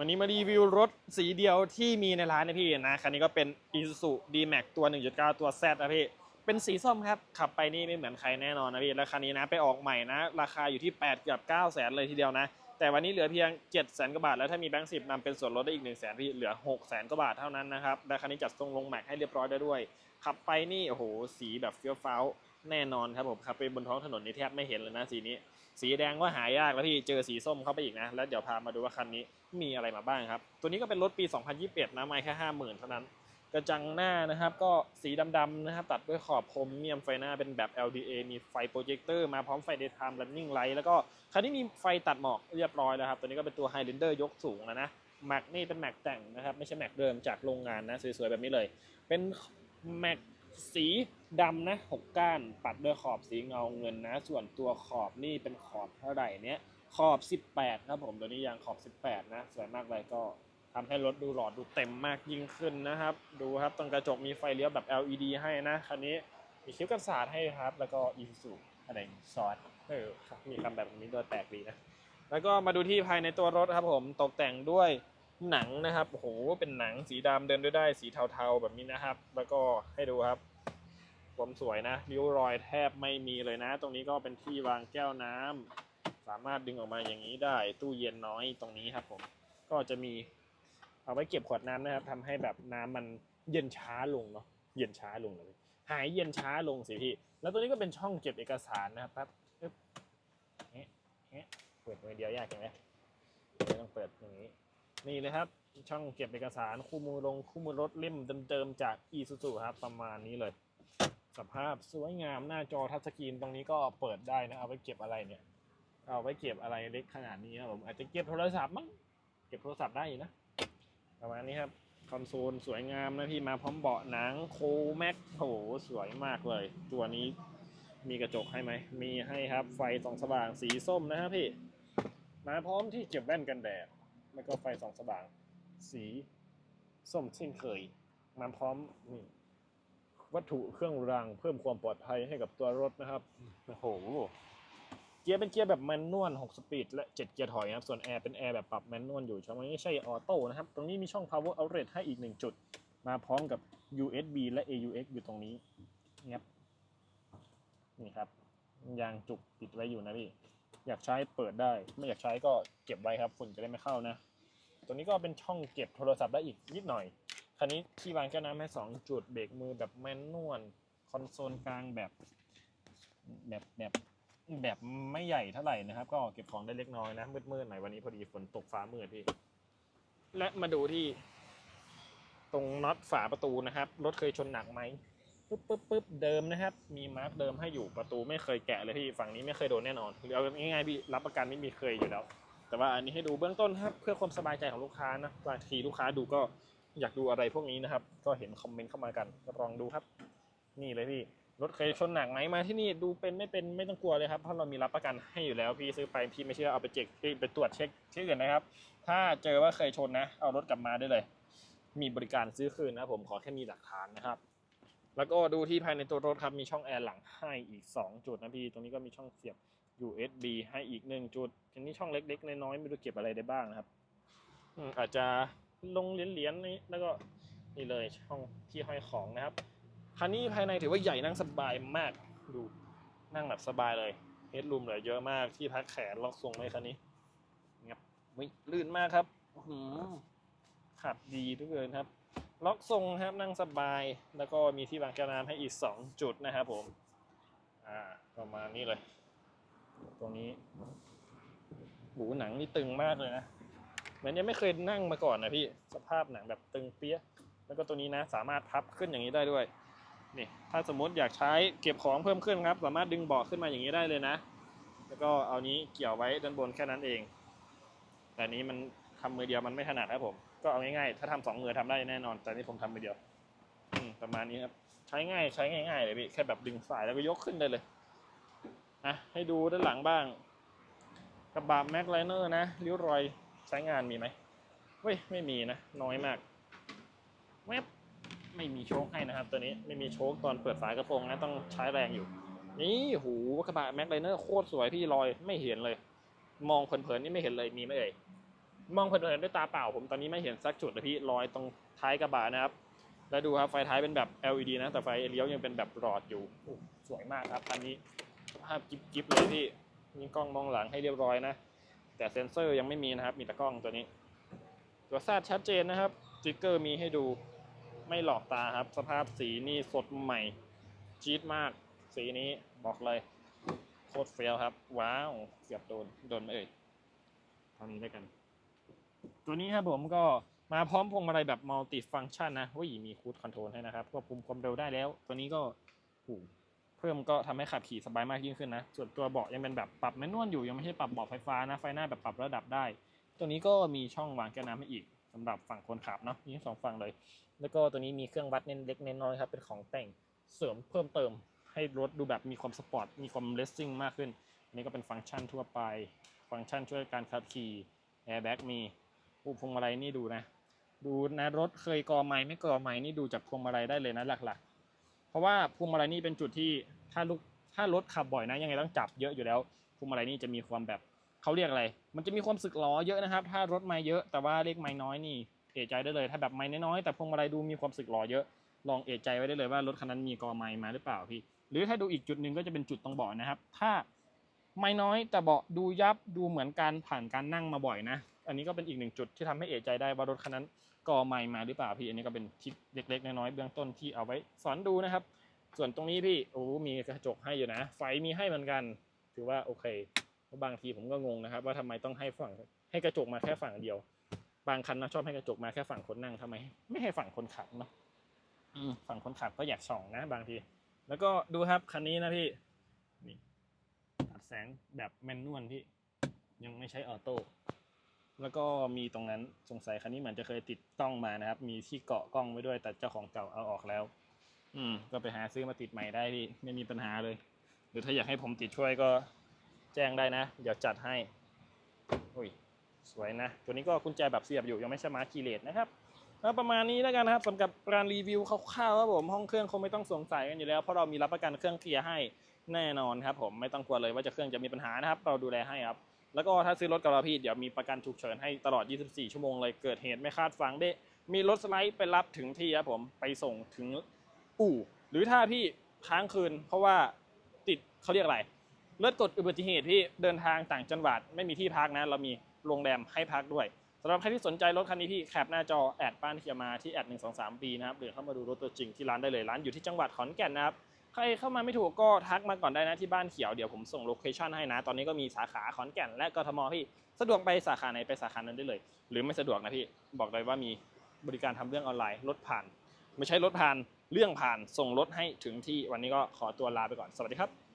วันนี้มารีวิวรถสีเดียวที่มีในร้านนะพี่นะคันนี้ก็เป็น Isuzu D-Max ตัว 1.9 ตัว Z นะพี่ เป็นสีส้มครับ ขับไปนี่ไม่เหมือนใครแน่นอนนะพี่ แล้วคันนี้นะไปออกใหม่นะ ราคาอยู่ที่ 8 เกือบ 9 แสนเลยทีเดียวนะ แต่วันนี้เหลือเพียง 7 แสนกว่าบาท แล้วถ้ามีแบงค์สิบนำเป็นส่วนลดได้อีก1 0 0 0 0แสนพี่เหลือ 6 แสนกว่าบาทเท่านั้นนะครับ และคันนี้จัดทรงลงแม็กให้เรียบร้อยได้ด้วย ขับไปนี่โอ้โหสีแบบเฟี้ยวฟ้าวแน่นอนครับผมขับไปบนท้องถนนนี่แทบไม่เห็นเลยนะสีนี้ สีแดงก็หายากแล้วพี่เจอสีส้มเข้าไปอีกนะ แล้วเดี๋ยวพามาดูว่าคันนี้มีอะไรมาบ้างครับ ตัวนี้ก็เป็นรถปี 2021 นะ ไม่แค่ 50,000 เท่านั้น กระจังหน้านะครับ ก็สีดำๆนะครับ ตัดด้วยขอบคมเมียมไฟหน้าเป็นแบบ LDA มีไฟโปรเจคเตอร์มาพร้อมไฟ daytime running light แล้วก็คันนี้มีไฟตัดหมอกเรียบร้อยแล้วครับ ตัวนี้ก็เป็นตัว Highlander ยกสูงแล้วนะแม็กนี่เป็นแม็กแต่งนะครับไม่ใช่แม็กเดิมจากโรงงานนะสวยๆแบบนี้เลย เป็นแม็ก สีดำนะหกก้านปัดด้วยขอบสีเงาเงินนะ ส่วนตัวขอบนี่เป็นขอบเท่าไหร่เนี้ยขอบ 18ครับผมตัวนี้ยางขอบ 18 นะ สวยมากเลยก็ทำให้รถดูหลอดดูเต็มมากยิ่งขึ้นนะครับ ดูครับตรงกระจกมีไฟเลี้ยวแบบ LED ให้นะคันนี้มีคิ้วกันสาดให้ครับ แล้วก็อีซูอะไรซอสเออครับมีคำแบบนี้ด้วยแปลกดีนะ แล้วก็มาดูที่ภายในตัวรถครับผมตกแต่งด้วย หนังนะครับโอ้โหเป็นหนังสีดำเดินด้วยได้สีเทาๆแบบนี้นะครับ แล้วก็ให้ดูครับความสวยนะริ้วรอยแทบไม่มีเลยนะ ตรงนี้ก็เป็นที่วางแก้วน้ำสามารถดึงออกมาอย่างนี้ได้ตู้เย็นน้อยตรงนี้ครับผมก็จะมีเอาไว้เก็บขวดน้ำนะครับทำให้แบบน้ำมันเย็นช้าลงเนาะเย็นช้าลงเลยหายเย็นช้าลงสิพี่ แล้วตัวนี้ก็เป็นช่องเก็บเอกสารนะครับครับอึ๊บเฮ้เฮ้เปิดมือเดียวยากเห็นไหมไม่ต้องเปิดอย่างนี้ นี่เลยครับ ช่องเก็บเอกสารคู่มือลงคู่มือรถเล่มเดิมๆจาก e s u z u ครับ ประมาณนี้เลย สภาพสวยงามหน้าจอทัชสกรีนตรงนี้ก็เปิดได้นะ เอาไว้เก็บอะไรเนี่ย เอาไว้เก็บอะไรเล็กขนาดนี้ครับผมอาจจะเก็บโทรศัพท์มั้งเก็บโทรศัพท์ได้นะประมาณนี้ครับคอนโซลสวยงามนะพี่มาพร้อมเบาะหนังโคแม็กโหสวยมากเลย ตัวนี้มีกระจกให้ไหม มีให้ครับไฟส่องสว่างสีส้มนะครับพี่ มาพร้อมที่เก็บแว่นกันแดด แล้วก็ไฟสองสว่าง สีส้มเช่นเคย มาพร้อมนี่วัตถุเครื่องรางเพิ่มความปลอดภัยให้กับตัวรถนะครับ โอ้โห เกียร์เป็นเกียร์แบบแมนนวล 6 สปีด และ 7 เกียร์ถอยนะครับ ส่วนแอร์เป็นแอร์แบบปรับแมนนวลอยู่ช่องนี้ไม่ใช่ออโต้นะครับ ตรงนี้มีช่อง power outlet ให้อีก 1 จุด มาพร้อมกับ USB และ AUX อยู่ตรงนี้เงียบนี่ครับ ยางจุกติดไว้อยู่นะพี่ อยากใช้เปิดได้ ไม่อยากใช้ก็เก็บไว้ครับฝุ่นจะได้ไม่เข้านะ ตัวนี้ก็เป็นช่องเก็บโทรศัพท์ได้อีกนิดหน่อย คันนี้ที่วางแก้วน้ำให้2จุดเบรกมือแบบแมนนวลคอนโซลกลางแบบแบบแบบแบบไม่ใหญ่เท่าไหร่นะครับ ก็เก็บของได้เล็กน้อยนะ มืดๆหน่อยวันนี้พอดีฝนตกฟ้ามืดพี่ และมาดูที่ ตรงน็อตฝาประตูนะครับ รถเคยชนหนักไหม ปึ๊บปึ๊บปึ๊บเดิมนะครับ มีมาร์กเดิมให้อยู่ประตูไม่เคยแกะเลยพี่ฝั่งนี้ไม่เคยโดนแน่นอนเอาง่ายๆพี่รับประกันไม่มีเคยอยู่แล้ว แต่ว่าอันนี้ให้ดูเบื้องต้นครับเพื่อความสบายใจของลูกค้านะบางทีลูกค้าดูก็อยากดูอะไรพวกนี้นะครับ ก็เห็นคอมเมนต์เข้ามากันลองดูครับ นี่เลยพี่รถเคยชนหนักไหมมาที่นี่ดูเป็นไม่เป็นไม่ต้องกลัวเลยครับเพราะเรามีรับประกันให้อยู่แล้วพี่ซื้อไปพี่ไม่เชื่อเอาไปเช็คไปตรวจเช็คที่อื่นนะครับ ถ้าเจอว่าเคยชนนะ เอารถกลับมาได้เลย มีบริการซื้อคืนนะผมขอแค่มีหลักฐานนะครับ แล้วก็ดูที่ภายในตัวรถครับ มีช่องแอร์หลังให้อีก 2 จุดนะพี่ ตรงนี้ก็มีช่องเสียบ USB ให้อีก 1 จุดทีนี้ช่องเล็กๆ น้อยๆ ไม่รู้เก็บอะไรได้บ้างนะครับอาจจะลงเหรียญๆนี้แล้วก็นี่เลยช่องที่ห้อยของนะครับคันนี้ภายในถือว่าใหญ่นั่งสบายมากดูนั่งแบบสบายเลยเฮดรูมเหลือเยอะมากที่พักแขนล็อกทรงไหมคันนี้เงียบไม่ลื่นมากครับหือขับดีทุกเกินครับ ล็อกทรงครับนั่งสบาย แล้วก็มีที่วางแก้วน้ำให้อีก 2 จุดนะครับผม อ่าประมาณนี้เลย ตรงนี้หูหนังนี่ตึงมากเลยนะ เหมือนยังไม่เคยนั่งมาก่อนนะพี่ สภาพหนังแบบตึงเปี้ย แล้วก็ตัวนี้นะ สามารถพับขึ้นอย่างนี้ได้ด้วย นี่ ถ้าสมมติอยากใช้เก็บของเพิ่มขึ้นครับ สามารถดึงเบาะขึ้นมาอย่างนี้ได้เลยนะ แล้วก็เอานี้เกี่ยวไว้ด้านบนแค่นั้นเอง แต่อันนี้มันทำมือเดียวมันไม่ถนัดครับผม ก็เอาง่ายๆ ถ้าทำสองมือทำได้แน่นอน แต่นี่ผมทำมือเดียวประมาณนี้ครับ ใช้ง่ายใช้ง่ายๆเลยพี่ แค่แบบดึงสายแล้วก็ยกขึ้นได้เลยอะให้ดูด้านหลังบ้าง กระบะแม็กไลเนอร์นะริ้วรอยใช้งานมีไหมเว้ยไม่มีนะ น้อยมากแวบไม่มีโชคให้นะครับ ตัวนี้ไม่มีโชคตอนเปิดฝากระโปรงนะ ต้องใช้แรงอยู่ นี่หูกระบะแม็กไลเนอร์โคตรสวยพี่รอยไม่เห็นเลย มองเผินๆนี่ไม่เห็นเลยมีไหมเอ่ย มองเผินๆด้วยตาเปล่าผมตอนนี้ไม่เห็นสักจุดเลยพี่รอยตรงท้ายกระบะนะครับ แล้วดูครับไฟท้ายเป็นแบบ LED นะ แต่ไฟเลี้ยวยังเป็นแบบหลอดอยู่สวยมากครับอันนี้ภาพกิ๊บๆเลยพี่มีกล้องมองหลังให้เรียบร้อยนะ แต่เซ็นเซอร์ยังไม่มีนะครับ มีแต่กล้องตัวนี้ ตัวซาดชัดเจนนะครับสติ๊กเกอร์มีให้ดูไม่หลอกตาครับ สภาพสีนี่สดใหม่จี๊ดมาก สีนี้บอกเลยโคตรเฟี้ยวครับ ว้าว เกือบโดน โดนไหมเอ่ยเท่านี้แล้วกัน ตัวนี้ครับผมก็มาพร้อมพวงมาลัยแบบมัลติฟังชันนะเฮ้ยมีคูดคอนโทรลให้นะครับควบคุมความเร็วได้แล้ว ตัวนี้ก็โอ้โหเพิ่มก็ทำให้ขับขี่สบายมากยิ่งขึ้นนะ ส่วนตัวเบาะยังเป็นแบบปรับแมนนวลอยู่ยังไม่ใช่ปรับเบาะไฟฟ้านะ ไฟหน้าแบบปรับระดับได้ ตัวนี้ก็มีช่องวางแก้วน้ำให้อีกสำหรับฝั่งคนขับเนาะมีสองฝั่งเลย แล้วก็ตัวนี้มีเครื่องวัดเน้นเล็กเน้นน้อยครับเป็นของแต่งเสริมเพิ่มเติม ให้รถดูแบบมีความสปอร์ตมีความเลสซิ่งมากขึ้นอันนี้ก็เป็นฟังก์ชันทั่วไป ฟังก์ชันช่วยการขับขี่แอร์แบ็กมี อุพวงมาลัยนี่ดูนะ ดูนะรถเคยกอไม้ไม่กอไม้นี่ดูจากพวงมาลัยได้เลยนะหลักๆ เพราะว่าพวงมาลัยนี่เป็นจุดที่ถ้าลูกถ้ารถขับบ่อยนะยังไงต้องจับเยอะอยู่แล้วพวงมาลัยนี่จะมีความแบบเขาเรียกอะไร มันจะมีความสึกล้อเยอะนะครับ ถ้ารถไม้เยอะแต่ว่าเลขไม้น้อยนี่เอะใจได้เลย ถ้าแบบไม้น้อยแต่พวงมาลัยดูมีความสึกล้อเยอะ ลองเอะใจไว้ได้เลยว่ารถคันนั้นมีกอไม้มาหรือเปล่าพี่ หรือถ้าดูอีกจุดหนึ่งก็จะเป็นจุดตรงเบาะนะครับ ถ้า ไม่น้อยแต่เบาะดูยับดูเหมือนการผ่านการนั่งมาบ่อยนะ อันนี้ก็เป็นอีกหนึ่งจุดที่ทำให้เอะใจได้ว่ารถคันนั้นก่อไม้มาหรือเปล่าพี่อันนี้ก็เป็นทิปเล็กๆน้อยๆเบื้องต้นที่เอาไว้สอนดูนะครับ ส่วนตรงนี้พี่โอ้มีกระจกให้อยู่นะ ไฟมีให้เหมือนกัน ถือว่าโอเคเพราะบางทีผมก็งงนะครับ ว่าทำไมต้องให้ฝั่งให้กระจกมาแค่ฝั่งเดียว บางคันนะชอบให้กระจกมาแค่ฝั่งคนนั่งทำไม ไม่ให้ฝั่งคนขับเนาะฝั่งคนขับก็อยากส่องนะ บางที แล้วก็ดูครับคันนี้นะพี่ แสงแบบแมนนวลพี่ ยังไม่ใช้ออโต้แล้วก็มีตรงนั้นสงสัยคันนี้เหมือนจะเคยติดกล้องมานะครับ มีที่เกาะกล้องไว้ด้วยแต่เจ้าของเก่าเอาออกแล้ว อืม ก็ไปหาซื้อมาติดใหม่ได้พี่ไม่มีปัญหาเลย หรือถ้าอยากให้ผมติดช่วยก็แจ้งได้นะ เดี๋ยวจัดให้อุ้ยสวยนะ ตัวนี้ก็กุญแจแบบเสียบอยู่ยังไม่สมาร์ทคีเลสนะครับแล้วประมาณนี้แล้วกันนะครับสำหรับการรีวิวคร่าวๆครับผมห้องเครื่องคงไม่ต้องสงสัยกันอยู่แล้วเพราะเรามีรับประกันเครื่องเคลียร์ให้ แน่นอนครับผมไม่ต้องกลัวเลยว่าจะเครื่องจะมีปัญหานะครับเราดูแลให้ครับแล้วก็ถ้าซื้อรถกับเราพี่เดี๋ยวมีประกันฉุกเฉินให้ตลอด 24 ชั่วโมงเลยเกิดเหตุไม่คาดฝันได้ มีรถสไลด์ไปรับถึงที่ครับผมไปส่งถึงอู่ หรือถ้าพี่ค้างคืน เพราะว่าติดเขาเรียกอะไรเลือดกดอุบัติเหตุที่เดินทางต่างจังหวัดไม่มีที่พักนะ เรามีโรงแรมให้พักด้วยสำหรับใครที่สนใจรถคันนี้พี่แคปหน้าจอแอดป้านเคียมาที่แอดหนึ่งสองสามปีนะครับหรือเข้ามาดูรถตัวจริงที่ร้านได้เลยร้านอยู่ที่จังหวัดขอนแก่นนะครับ ใครเข้ามาไม่ถูกก็ทักมาก่อนได้นะที่บ้านเขียวเดี๋ยวผมส่งโลเคชั่นให้นะ ตอนนี้ก็มีสาขาขอนแก่นและกทมพี่สะดวกไปสาขาไหนไปสาขานั้นได้เลย หรือไม่สะดวกนะพี่บอกเลยว่ามีบริการทำเรื่องออนไลน์รถผ่าน ไม่ใช่รถผ่านเรื่องผ่านส่งรถให้ถึงที่วันนี้ก็ขอตัวลาไปก่อนสวัสดีครับ